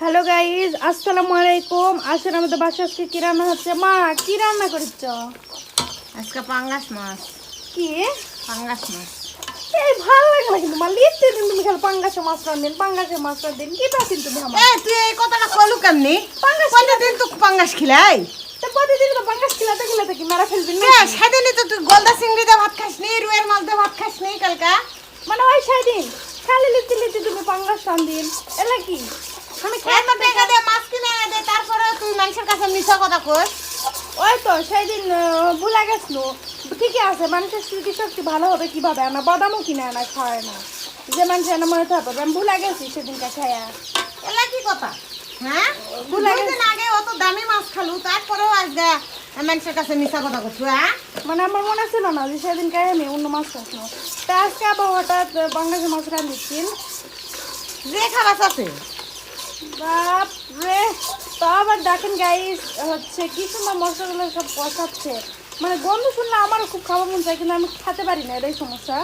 Hello guys আসসালামু আলাইকুম আসেন আমাদের বাসা আজকে কি রান্না হচ্ছে? মা কি রান্না করেছ? আজকে পাঙ্গাস মাছ। কি? পাঙ্গাস মাছ। এই ভালো লাগে না কিন্তু মা লিখতে দিন তুমি খালি পাঙ্গাসে মাছ রান্ধেন পাঙ্গাসে মাছ রান্ধেন কি পাচ্ছেন তুমি আমার এ তুই এই কথাটা কলু কেমনি? পাঙ্গাস দিন তো পাঙ্গাস খিলাই? তো প্রতিদিন তো পাঙ্গাস খেলাতে খেলাতে কি মারা ফেলবেন না সেদিনই তো তুই গলদা চিংড়ি দিয়ে ভাত খাস নি রুয়ের মাছ দিয়ে ভাত খাস নি কালকা? মানে ওই সেদিন খালি লিখতে লিখতে তুমি পাঙ্গাস রান্ধেন এলা কি? আমি এত টাকা দিয়ে মাছ কিনে এনে দে তারপরে তুই মানুষের কাছে মিছা কথা কস ওই তো সেদিন ভুলে গেছিল। ঠিকই আছে মানুষের স্মৃতি শক্তি ভালো হবে কীভাবে? আনা বাদামও কিনে আনা খায় না। যে মানুষ এনে মনে থাকবে আমি ভুলে গেছি সেদিনকে খায়া। এলা কি কথা? হ্যাঁ? ভুলে দিন আগে অত দামি মাছ খালু তারপরেও আজ দে মানুষের কাছে মিছা কথা করছু হ্যাঁ? মানে আমার মনে ছিল না যে সেদিন খাই আমি অন্য মাছ খাচ্ছিল তা আজকে আবার হঠাৎ বাংলাদেশি মাছ রান্ধিচ্ছেন যে খাবার আছে বাপ রে তো আবার দেখেন গাইস হচ্ছে কি সুন্দর মশলাগুলো সব কষাচ্ছে। মানে গন্ধ শুনলে আমারও খুব খাওয়া মন চায়, কিন্তু আমি খেতে পারি না, এটাই সমস্যা।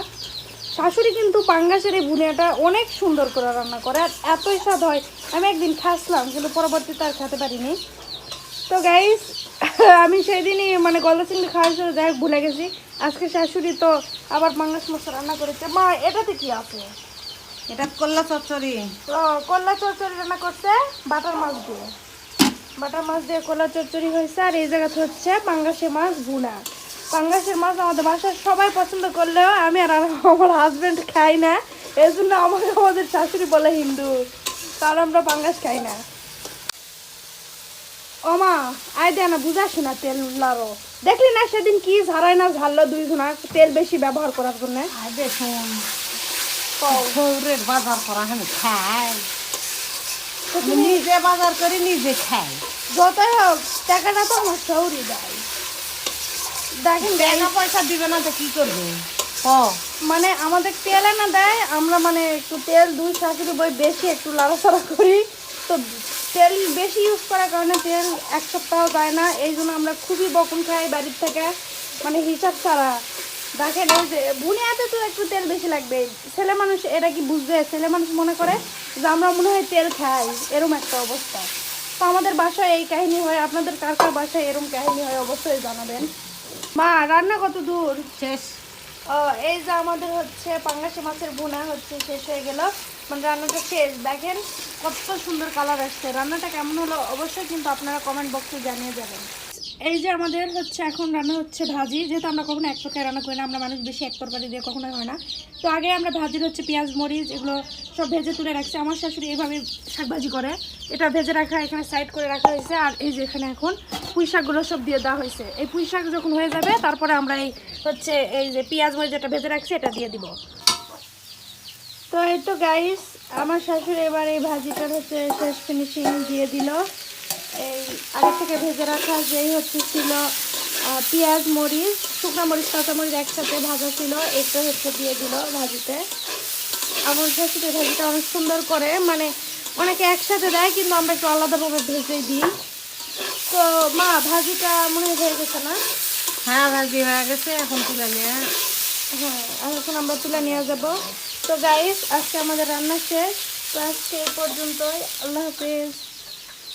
শাশুড়ি কিন্তু পাঙ্গাসের এই বুনিয়াটা অনেক সুন্দর করে রান্না করে, আর এতই স্বাদ হয়। আমি একদিন খাসলাম কিন্তু পরবর্তীতে আর খেতে পারিনি। তো গাইস আমি সেই দিনই মানে গলদা চিংড়ি খাওয়ার জন্য যাই ভুলে গেছি। আজকে শাশুড়ি তো আবার পাঙ্গাস মশলা রান্না করেছে। মা, এটাতে কি আছে? এটা করলা চচ্চড়ি। তো কল্লা চচ্চড়ি রান্না করছে বাটার মাছ দিয়ে। বাটার মাছ দিয়ে কল্লা চচ্চড়ি হয়েছে আর এই জায়গাতে হচ্ছে পাঙ্গাসের মাছ ভুনা। পাঙ্গাসের মাছ আমাদের বাসায় সবাই পছন্দ করলেও আমি আর আমার হাজবেন্ড খাই না। এই জন্য আমাকে আমাদের শাশুড়ি বলে হিন্দু তার আমরা পাঙ্গাস খাই না। ও মা আয় দে না বুঝাস না তেল লারো। দেখলি না সেদিন কি ঝাড়াই না ঝাড়লো দুই ঘণ্টা তেল বেশি ব্যবহার করার জন্য? আর বাজার করা আমি খাই। নিজে বাজার করি নিজে খাই। যতই হোক টাকাটা তো আমার শহরই দেয়। দেখেন টাকা পয়সা দিবে না তো কি করবে? ও মানে আমাদের তেল না দেয় আমরা মানে একটু তেল দুই শাশুড়ি বই বেশি একটু লাড়াচাড়া করি। তো তেল বেশি ইউজ করার কারণে তেল এক সপ্তাহ যায় না এই জন্য আমরা খুবই বকুন খাই বাড়ির থেকে। মানে হিসাব ছাড়া। দেখেন এই যে বুনিয়াতে তো একটু তেল বেশি লাগবে। ছেলে মানুষ এটা কি বুঝবে? ছেলে মানুষ মনে করে যে আমরা মনে হয় তেল খাই এরম একটা অবস্থা। তো আমাদের বাসায় এই কাহিনী হয় আপনাদের কার কার বাসায় এরম কাহিনী হয় অবশ্যই জানাবেন। মা রান্না কত দূর? শেষ। ও এই যে আমাদের হচ্ছে পাঙ্গাসি মাছের বোনা হচ্ছে শেষ হয়ে গেল। মানে রান্নাটা শেষ। দেখেন কত সুন্দর কালার আসছে। রান্নাটা কেমন হলো অবশ্যই কিন্তু আপনারা কমেন্ট বক্সে জানিয়ে যাবেন। এই যে আমাদের হচ্ছে এখন রান্না হচ্ছে ভাজি, যেহেতু আমরা কখনো এক তরকারি রান্না করি না, আমরা মানুষ বেশি এক তরকারি দিয়ে কখনোই হয় না। তো আগে আমরা ভাজির হচ্ছে পেঁয়াজ, মরিচ এগুলো সব ভেজে তুলে রাখছি। আমার শাশুড়ি এইভাবে শাকভাজি করে। এটা ভেজে রাখা, এখানে সাইড করে রাখা হয়েছে। আর এই যে এখানে এখন পুঁই শাকগুলো সব দিয়ে দেওয়া হয়েছে। এই পুঁই শাক যখন হয়ে যাবে, তারপরে আমরা এই হচ্ছে এই যে পেঁয়াজ, মরিচ যেটা ভেজে রাখছি, এটা দিয়ে দিব। তো এই তো গাইস আমার শাশুড়ি এবার এই ভাজিটার হচ্ছে শেষ ফিনিশিং দিয়ে দিল। এই আগে থেকে ভেজে রাখা যেই হচ্ছে ছিল পেঁয়াজ মরিচ শুকনো মরিচ কাঁচা মরিচ একসাথে ভাজা ছিল এটা হচ্ছে দিয়ে দিল ভাজিতে। আমার শাশুড়ি ভাজিটা অনেক সুন্দর করে মানে অনেকে একসাথে দেয় কিন্তু আমরা একটু আলাদাভাবে ভেজে দিই। তো মা ভাজিটা মনে হয় হয়ে গেছে না? হ্যাঁ ভাজি হয়ে গেছে এখন তুলে নিয়ে। হ্যাঁ এখন আমরা তুলে নিয়ে যাব। তো গাইস আজকে আমাদের রান্না শেষ। তো আজকে এই পর্যন্তই। আল্লাহ হাফিজ।